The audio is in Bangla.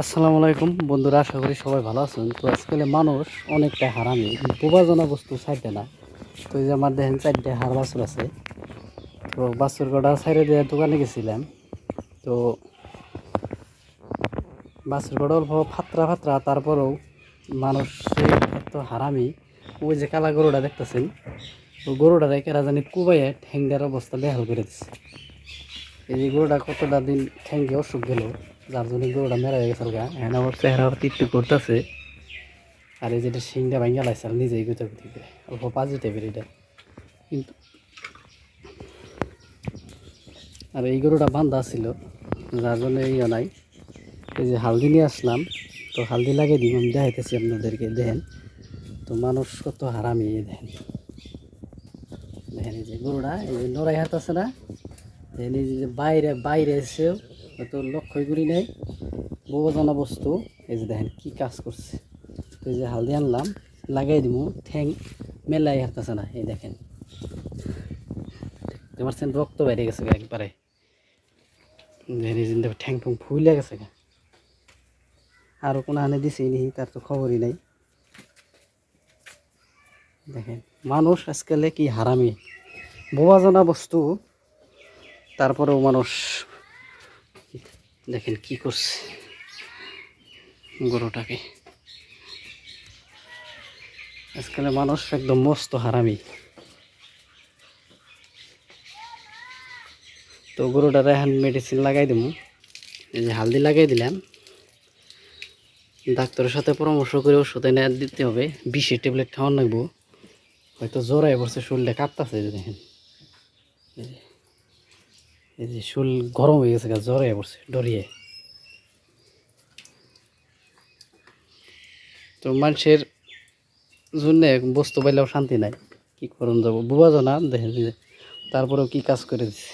আসসালামু আলাইকুম। বন্ধুরা, আশা করি সবাই ভালো আছেন। তো আজকাল মানুষ অনেকটা হারামি। বোবাজনা বস্তু ছাড়তে না। তো এই যে আমার দেখেন চারটে হার বাছুর আছে। তো বাছুর কটা সাইডে দিয়ে দোকানে গেছিলাম। তো বাছুর কটা অল্প ফাত্রা ফাত্রা, তারপরেও মানুষ এত হারামি। ওই যে কালা গরুটা দেখতেছেন? তো গরুটা রেখে জানি কুবাইয়ে ঠ্যাংটার অবস্থা বেহাল করে দিচ্ছে এই যে গরুটা কতটা দিন ঠ্যাঙ্গে অসুখ গেল, যার জন্য গরুটা মেরা হয়ে গেছে এখন আমার চেহারা টিট্টু করতেছে। আর এই যেটা শিংটা ভাঙ্গা লাগছে আর নিজেই গুতে গুতি করে। অল্প পাজি টাইপের এটা। কিন্তু আর এই গরুটা বান্ধা ছিল, যার জন্য ইয়ে নাই। এই যে হালদি নিয়ে আসলাম, তো হালদি লাগিয়ে দিব, আমি দেখাইতেছি আপনাদেরকে, দেখেন। তো মানুষ কত হারামি দেখেন। দেখেন এই যে গরুটা, এই যে নড়াই হাত আছে না। যে বাইরে বাইরে এসেও হয়তো লক্ষ্যই করি নাই। বোঝানা বস্তু, এই যে দেখেন কি কাজ করছে। এই যে হালদি আনলাম, লাগাই দিব ঠ্যাং মেলাই হাঁটতেছে না, এই দেখেন। তোমার সেন রক্ত বেড়ে গেছে একবারে। ঠ্যাং ঠুং ফুলে গেছে আরও কোনো আনে দিছি নি, তার তো খবরই নাই। দেখেন, মানুষ আজকালে কি হারামি। বোবাজনা বস্তু তারপরেও মানুষ দেখেন কি করছে গরুটাকে। আজকালে মানুষ একদম মস্ত হারামি। তো গরুটার এখন মেডিসিন লাগাই দিব এই যে হালদি লাগাই দিলাম। ডাক্তারের সাথে পরামর্শ করে ওষুধ এনে দিতে হবে। বিষের ট্যাবলেট খাওয়ান লাগবো হয়তো জ্বরাই পড়ছে, শরীরটা কাঁপতাছে দেখেন। এই যে শুল গরম হয়ে গেছে জ্বরে পড়ছে, ডরিয়ে। তো মানুষের জন্যে বস্তু পাইলেও শান্তি নাই, কি করুন যাব? বুবা জানা, দেখেন তারপরেও কি কাজ করে দিচ্ছে